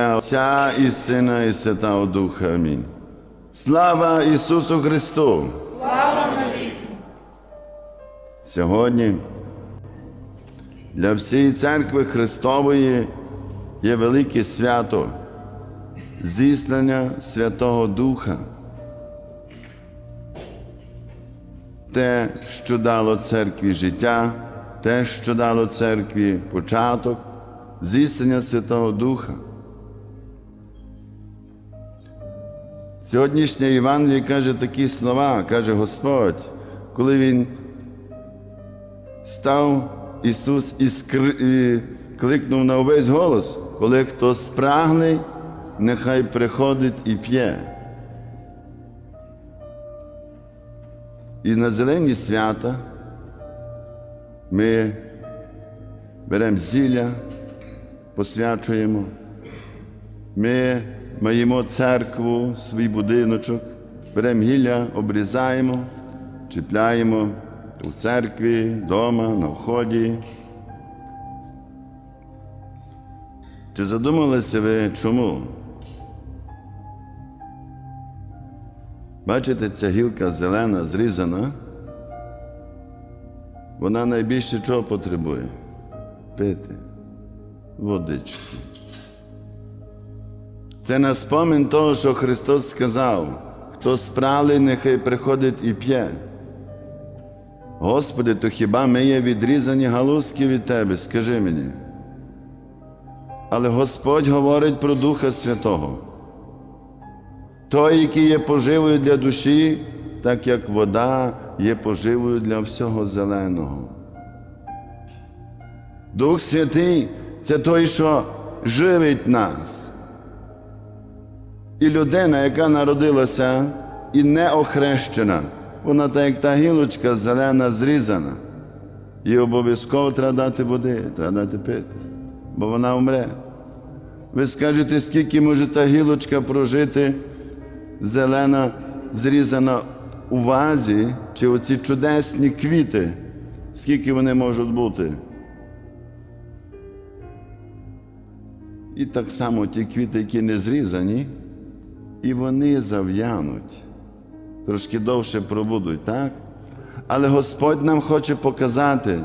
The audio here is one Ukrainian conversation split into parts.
Отця і Сина, і Святого Духа. Амінь. Слава Ісусу Христу! Слава навіки! Сьогодні для всієї церкви Христової є велике свято зіслання Святого Духа. Те, що дало церкві життя, те, що дало церкві початок, зіслання Святого Духа. Сьогоднішнє Євангеліє каже такі слова, каже Господь, коли Він став Ісус і, кликнув на увесь голос, коли хто спрагне, нехай приходить і п'є. І на зелені свята ми беремо зілля, посвячуємо. Ми маємо церкву, свій будиночок, беремо гілля, обрізаємо, чіпляємо у церкві, вдома, на вході. Чи задумалися ви чому? Бачите, ця гілка зелена, зрізана, вона найбільше чого потребує? Пити, водички. Це на спомин того, що Христос сказав, хто спрали, нехай приходить і п'є. Господи, то хіба ми є відрізані галузки від Тебе, скажи мені. Але Господь говорить про Духа Святого. Той, який є поживою для душі, так як вода є поживою для всього зеленого. Дух Святий це той, що живить нас. І людина, яка народилася і не охрещена, вона так як та гілочка зелена зрізана. І обов'язково треба дати води, треба дати пити, бо вона умре. Ви скажете, скільки може та гілочка прожити зелена, зрізана у вазі, чи оці чудесні квіти, скільки вони можуть бути? І так само ті квіти, які не зрізані, і вони зав'януть, трошки довше пробудуть, так? Але Господь нам хоче показати,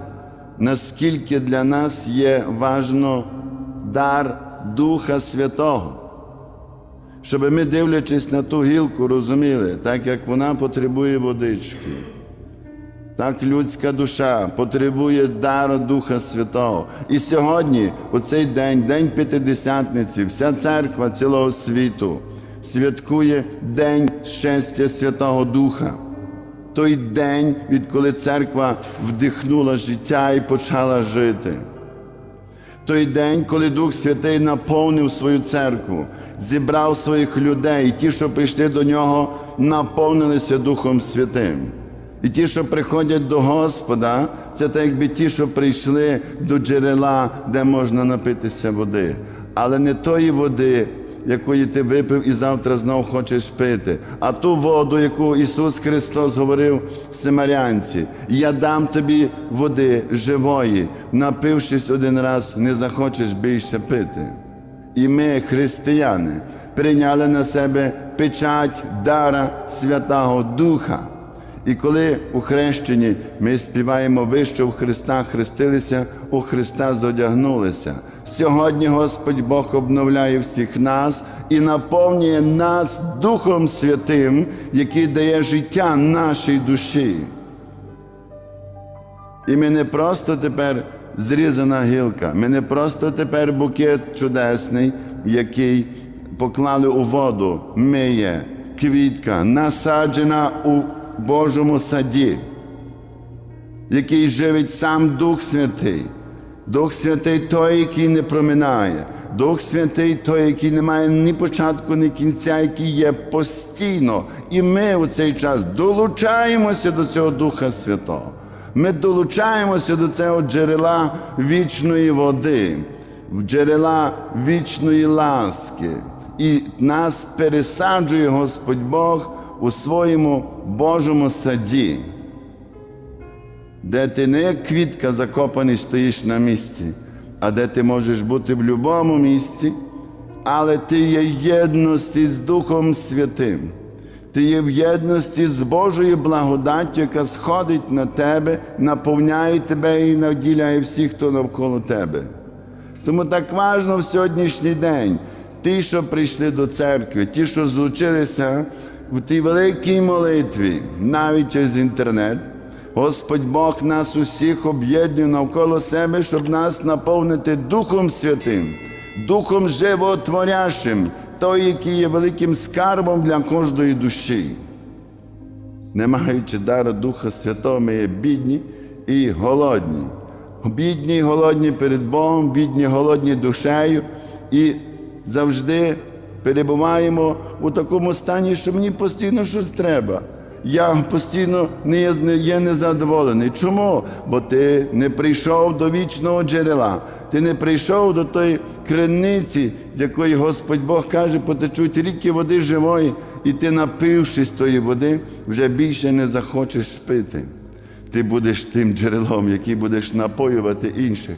наскільки для нас є важно дар Духа Святого. Щоб ми, дивлячись на ту гілку, розуміли, так як вона потребує водички, так людська душа потребує дару Духа Святого. І сьогодні, у цей день, День П'ятидесятниці, вся церква цілого світу святкує День щастя Святого Духа. Той день, відколи церква вдихнула життя і почала жити. Той день, коли Дух Святий наповнив свою церкву, зібрав своїх людей, ті, що прийшли до нього, наповнилися Духом Святим. І ті, що приходять до Господа, це так якби ті, що прийшли до джерела, де можна напитися води. Але не тої води, якої ти випив і завтра знов хочеш пити, а ту воду, яку Ісус Христос говорив Семарянці, я дам тобі води живої, напившись один раз, не захочеш більше пити. І ми, християни, прийняли на себе печать дара Святого Духа. І коли у хрещенні ми співаємо ви, що в Христа хрестилися, у Христа зодягнулися. Сьогодні Господь Бог обновляє всіх нас і наповнює нас Духом Святим, який дає життя нашій душі. І ми не просто тепер зрізана гілка, ми не просто тепер букет чудесний, який поклали у воду. Ми є квітка, насаджена у Божому саді, який живить сам Дух Святий. Дух Святий той, який не проминає. Дух Святий той, який не має ні початку, ні кінця, який є постійно. І ми у цей час долучаємося до цього Духа Святого. Ми долучаємося до цього джерела вічної води, джерела вічної ласки. І нас пересаджує Господь Бог у своєму Божому саді, де ти не як квітка закопаний стоїш на місці, а де ти можеш бути в будь-якому місці, але ти є в єдності з Духом Святим. Ти є в єдності з Божою благодаттю, яка сходить на тебе, наповняє тебе і наділяє всіх, хто навколо тебе. Тому так важно в сьогоднішній день. Ті, що прийшли до церкви, ті, що злучилися в тій великій молитві, навіть через інтернет, Господь Бог нас усіх об'єднує навколо себе, щоб нас наповнити Духом Святим, Духом животворящим, той, який є великим скарбом для кожної душі. Не маючи дару Духа Святого, ми є бідні і голодні. Бідні і голодні перед Богом, бідні і голодні душею, і завжди перебуваємо у такому стані, що мені постійно щось треба. Я постійно не є, не є незадоволений. Чому? Бо ти не прийшов до вічного джерела, ти не прийшов до тої криниці, з якої Господь Бог каже, потечуть ріки води живої, і ти, напившись тої води, вже більше не захочеш пити. Ти будеш тим джерелом, який будеш напоювати інших.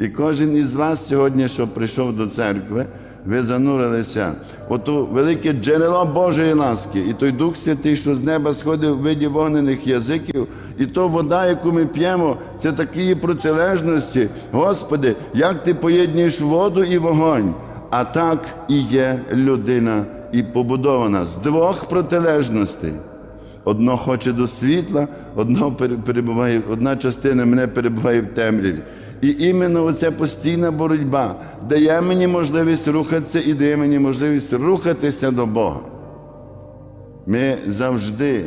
І кожен із вас сьогодні, що прийшов до церкви, ви занурилися ту велике джерело Божої ласки, і той Дух Святий, що з неба сходив в виді вогнених язиків, і то вода, яку ми п'ємо, це такі протилежності. Господи, як ти поєднуєш воду і вогонь, а так і є людина і побудована з двох протилежностей. Одно хоче до світла, одно перебуває, одна частина мене перебуває в темряві. І іменно оця постійна боротьба дає мені можливість рухатися і дає мені можливість рухатися до Бога. Ми завжди,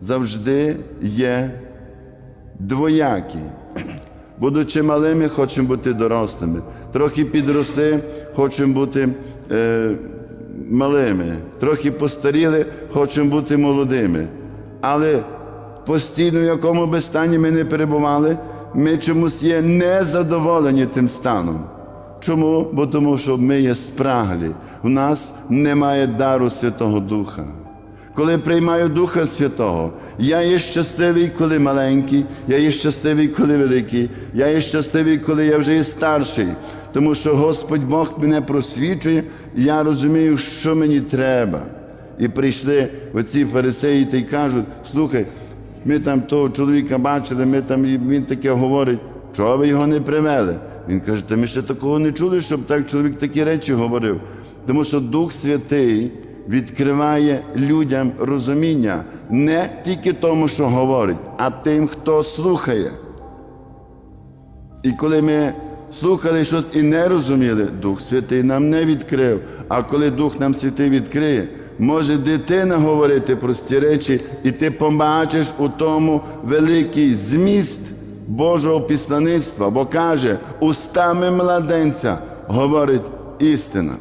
завжди є двоякі. Будучи малими, хочемо бути дорослими. Трохи підросли, хочемо бути е, малими. Трохи постаріли, хочемо бути молодими. Але постійно, в якому би стані ми не перебували, ми чомусь є незадоволені тим станом. Чому? Бо тому, що ми є спраглі. У нас немає дару Святого Духа. Коли приймаю Духа Святого, я є щасливий, коли маленький, я є щасливий, коли великий, я є щасливий, коли я вже є старший. Тому що Господь Бог мене просвічує, і я розумію, що мені треба. І прийшли оці фарисеї та й кажуть: слухай, ми там того чоловіка бачили, ми там, і він таке говорить, чого ви його не привели? Він каже, та ми ще такого не чули, щоб так чоловік такі речі говорив. Тому що Дух Святий відкриває людям розуміння не тільки тому, що говорить, а тим, хто слухає. І коли ми слухали щось і не розуміли, Дух Святий нам не відкрив. А коли Дух нам Святий відкриє, може дитина говорити прості речі, і ти побачиш у тому великий зміст Божого післаництва, бо каже, устами младенця говорить істина.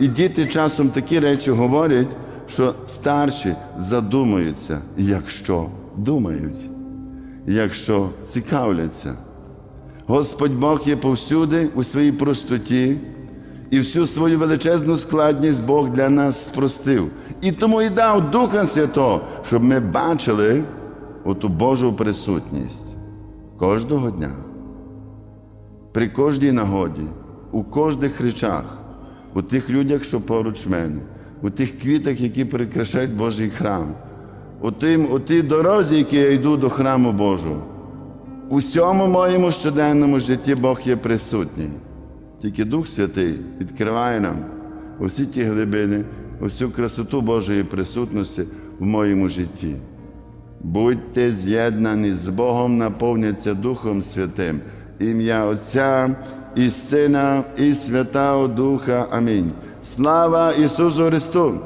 І діти часом такі речі говорять, що старші задумуються, якщо думають, якщо цікавляться. Господь Бог є повсюди у своїй простоті, і всю свою величезну складність Бог для нас спростив. І тому і дав Духа Святого, щоб ми бачили оту Божу присутність кожного дня при кожній нагоді, у кожних речах, у тих людях, що поруч мене, у тих квітах, які прикрашають Божий храм, у, тим, у тій дорозі, які я йду до храму Божого. У всьому моєму щоденному житті Бог є присутній. Тільки Дух Святий відкриває нам усі ті глибини, усю красоту Божої присутності в моєму житті. Будьте з'єднані з Богом, наповняться Духом Святим. Ім'я Отця і Сина, і Святого Духа. Амінь. Слава Ісусу Христу!